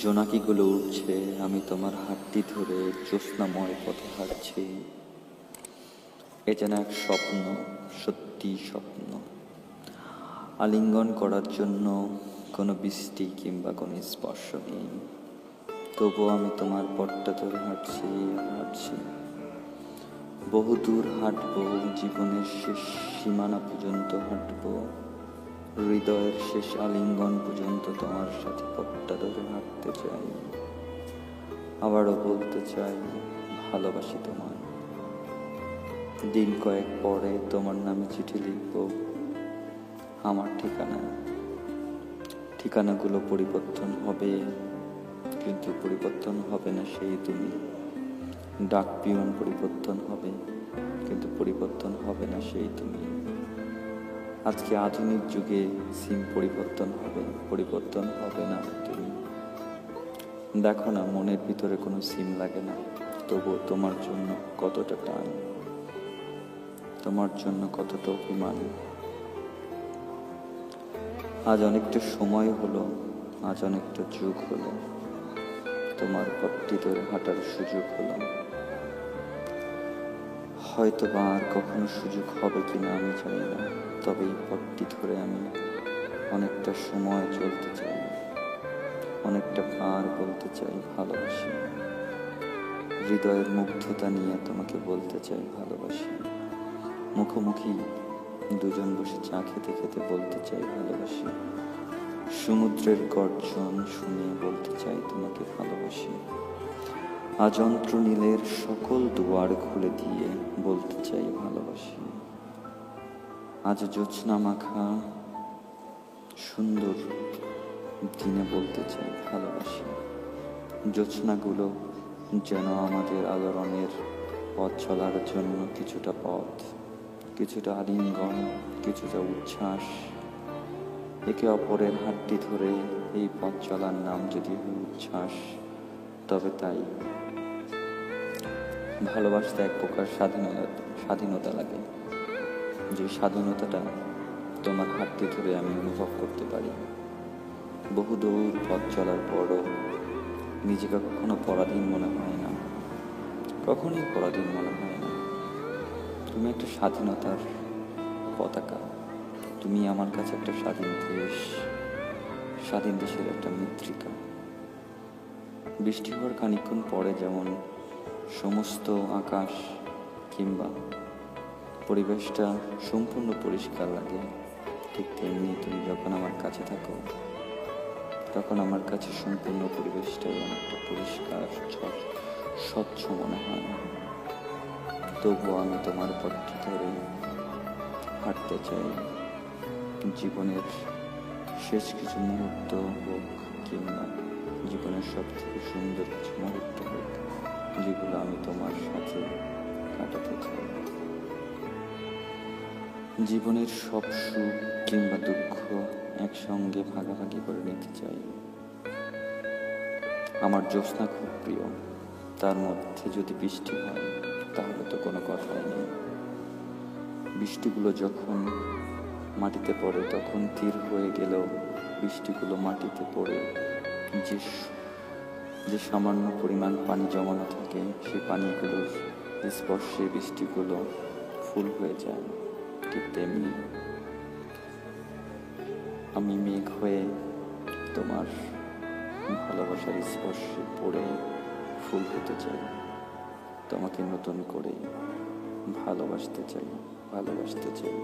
জোনাকিগুলো উঠছে আমি তোমার হাতটি ধরে জ্যোৎস্নাময় পথে হাঁটছি। এ যেন এক স্বপ্ন, সত্যি স্বপ্ন। আলিঙ্গন করার জন্য কোনো বৃষ্টি কিংবা কোনো স্পর্শ নেই। তবুও আমি তোমার পথটা ধরে হাঁটছি হাঁটছি। বহু দূর হাঁটবো, জীবনের শেষ সীমানা পর্যন্ত হাঁটব। হৃদয়ের শেষ আলিঙ্গন পর্যন্ত তোমার সাথে পথটা ধরে হাঁটতে চাই। আবারও বলতে চাই, ভালোবাসি তোমায়। দিন কয়েক পরে তোমার নামে চিঠি লিখব। আমার ঠিকানা, ঠিকানাগুলো পরিবর্তন হবে, কিন্তু পরিবর্তন হবে না সেই তুমি। ডাক পিয়ন পরিবর্তন হবে, কিন্তু পরিবর্তন হবে না সেই তুমি। আজকে আধুনিক যুগে সিম পরিবর্তন হবে পরিবর্তন হবে না তুমি। দেখো না, মনের ভিতরে কোনো সিম লাগে না। তবুও তোমার জন্য কতটা টান। তোমার জন্য কতটা অভিমান। আজ অনেকটা সময় হলো, আজ অনেকটা যুগ হলো। তোমার পথটি ধরে হাঁটার সুযোগ হলো। হয়তো বা আর কখনো সুযোগ হবে কিনা আমি জানি না, তবে এই পথটি ধরে আমি অনেকটা সময় চলতে চাই। অনেকটা পার বলতে চাই, ভালোবাসি। হৃদয়ের মুগ্ধতা নিয়ে তোমাকে বলতে চাই, ভালোবাসি। মুখোমুখি দুজন বসে চা খেতে খেতে বলতে চাই, ভালোবাসি। সমুদ্রের গর্জন শুনে বলতে চাই, তোমাকে ভালোবাসি। আযন্ত্র নীলের সকল দুয়ার খুলে দিয়ে বলতে চাই, ভালোবাসি। আজ জ্যোৎস্না মাখা সুন্দর দিনে বলতে চাই, ভালোবাসি। জ্যোৎস্নাগুলো যেন আমাদের আলোড়নের পথ চলার জন্য কিছুটা পথ, কিছুটা আলিঙ্গন, কিছুটা উচ্ছ্বাস। একে অপরের হাতটি ধরে এই পথ চলার নাম যদি হয় উচ্ছ্বাস, তবে তাই। ভালোবাসতে এক প্রকার স্বাধীনতা স্বাধীনতা লাগে। যে স্বাধীনতাটা তোমার হাতটি ধরে আমি অনুভব করতে পারি। বহু দূর পথ চলার পরও নিজেকে কখনো পরাধীন মনে হয় না। কখনোই পরাধীন মনে হয় না। তুমি একটা স্বাধীনতার পতাকা। তুমি আমার কাছে একটা স্বাধীন দেশ। স্বাধীন দেশের একটা মৃত্তিকা। বৃষ্টি হওয়ার খানিক্ষণ পরে যেমন সমস্ত আকাশ কিংবা পরিবেশটা সম্পূর্ণ পরিষ্কার লাগে, ঠিক তেমনি তুমি যখন আমার কাছে থাকো তখন আমার কাছে সম্পূর্ণ পরিবেশটাই অনেকটা পরিষ্কার, স্বচ্ছ- মনে হয় তবুও আমি তোমার পথটি ধরে হাঁটতে চাই। জীবনের শেষ কিছু মুহূর্ত হোক কিংবা জীবনের সব থেকে সুন্দর কিছু মুহূর্ত হোক, যেগুলো আমি তোমার সাথে কাটাতে চাই। জীবনের সব সুখ কিংবা দুঃখ একসঙ্গে ভাগাভাগি করে নিতে চাই। আমার জ্যোৎস্না খুব প্রিয়। তার মধ্যে যদি বৃষ্টি হয়, তাহলে তো কোনো কথাই নেই। বৃষ্টিগুলো যখন মাটিতে পড়ে, তখন তীর হয়ে গেলেও বৃষ্টিগুলো মাটিতে পড়ে। যে যে সামান্য পরিমাণ পানি জমানো থাকে, সেই পানিগুলোর স্পর্শে বৃষ্টিগুলো ফুল হয়ে যায়। ঠিক তেমনি? আমি মেঘ হয়ে তোমার ভালোবাসার স্পর্শে পড়ে ফুল হতে চাই। তোমাকে নতুন করে ভালোবাসতে চাই ভালোবাসতে চাই।